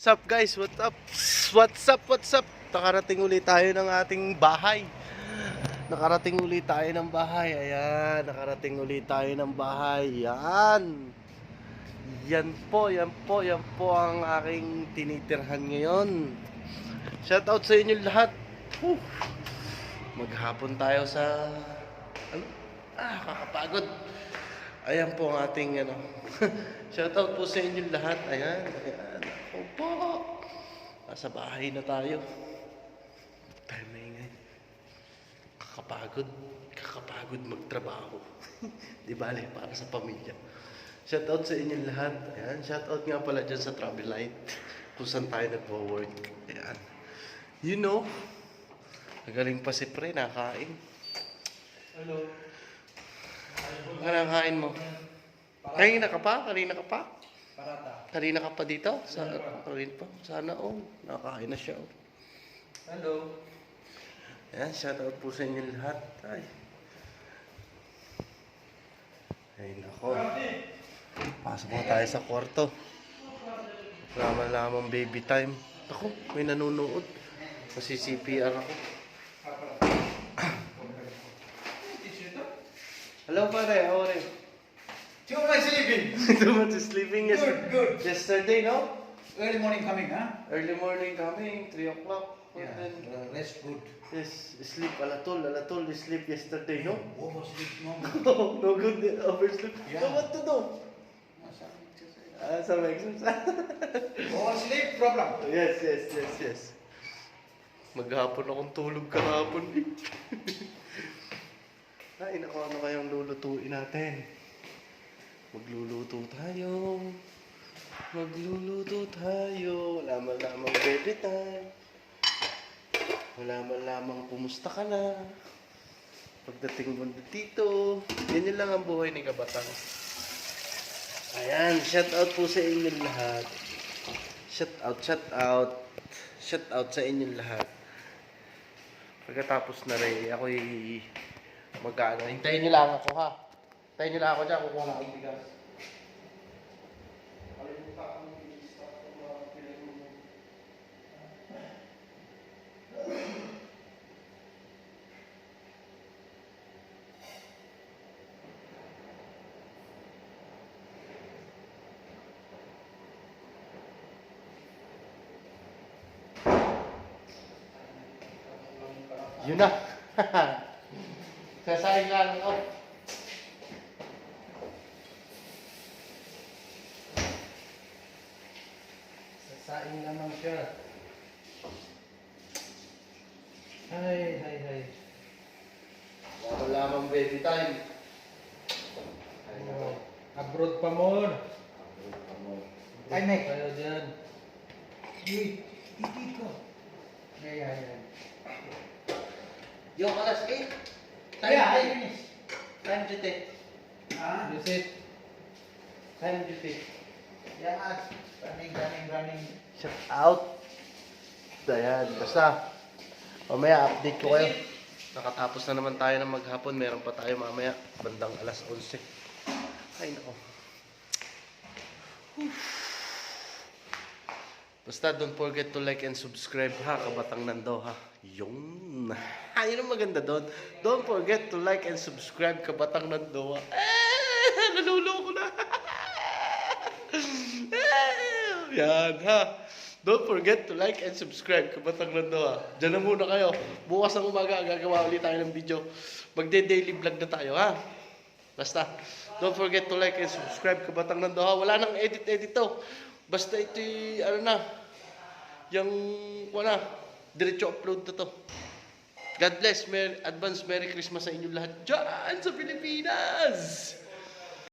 What's up guys? What's up? What's up? What's up? Nakarating ulit tayo ng ating bahay. Nakarating ulit tayo ng bahay. Ayan, nakarating ulit tayo ng bahay. Yan. Yan po, yan po, yan po ang aking tinitirhan ngayon. Shout out sa inyo lahat. Whew. Maghapon tayo sa ano? Ah, kakapagod. Ayan po ang ating ano. Shout out po sa inyo lahat. Ayan, ayan. Ako po. Nasa bahay na tayo. Tayo maingay. Kakapagod. Kakapagod magtrabaho. Di bale, para sa pamilya. Shout out sa inyo lahat. Ayan, shout out nga pala dyan sa Travel Light. Kung saan tayo nagwo-work. Ayan. You know, Nagaling pa si Pre, nakain. Hello. Ano ang kain mo? Kanina ka pa? Kanina ka pa? Parata. Kanina ka pa dito? Sa, kanina pa? Sana oh, nakakain na siya oh. Hello. Ayan, shoutout po sa inyo lahat. Ay. Ay, nako. Pasok mo tayo sa kwarto. Wala lamang baby time. Ako, may nanonood. Kasi CPR ako. Hello pare, how are you? Too much sleeping. Too much sleeping yes Good, good. yesterday, no? Early morning coming, huh? Early morning coming, 3 o'clock. Yeah. then, Uh, rest good. yes, sleep, alatol, alatol, sleep yesterday, no? Oversleep, no. no, no good, oversleep. Yeah. So what to do? Ah, some exercise. Oversleep problem. yes, yes, yes, yes. Maghapon akong tulog kahapon. Ay, naku, ano kayang lulutuin natin? Magluluto tayo. Magluluto tayo. Wala man lamang baby time. Wala man lamang kumusta ka na. Pagdating mo dito, ganyan lang ang buhay ni Kabatang. Ayan, shout out po sa inyo lahat. Shout out, shout out. Shout out sa inyo lahat. Pagkatapos na rin, ako'y mag-ano. Hintayin niyo lang ako ha. Hintayin niyo lang ako dyan, kukuha na akong bigas. Kalimutan ko yung i-start ko mga pinag- Yun na. Sasayin lang ako. Sasain naman siya. Hay, hay, hay. Wala lamang baby time. Ay. Oh, abroad pa mo. Ay, Mek. Tayo dyan. Uy, titi ko. Yeah, yeah, yeah. Yo, alas 8. Time Yeah, I duty. finish. Time duty. Ah? Visit. Time duty. Yeah, running, running, running. Shout out. Ayan, basta. Mamaya update ko kayo. Nakatapos na naman tayo ng maghapon. Meron pa tayo mamaya. Bandang alas 11. Ay, nako. Basta don't forget to like and subscribe ha, kabatang nando ha. Yung. Ha, yun ang maganda doon. Don't forget to like and subscribe, kabatang nando ha. Eh, naluloko na. Eh, Yan ha. Don't forget to like and subscribe, kabatang nando ha. Diyan na muna kayo. Bukas ng umaga, gagawa ulit tayo ng video. Magde-daily vlog na tayo ha. Basta, don't forget to like and subscribe, kabatang nando ha. Wala nang edit-edit to. Basta ito ano na, yung, wala, diretso upload na to. God bless, Merry, advance Merry Christmas sa inyo lahat dyan sa Pilipinas!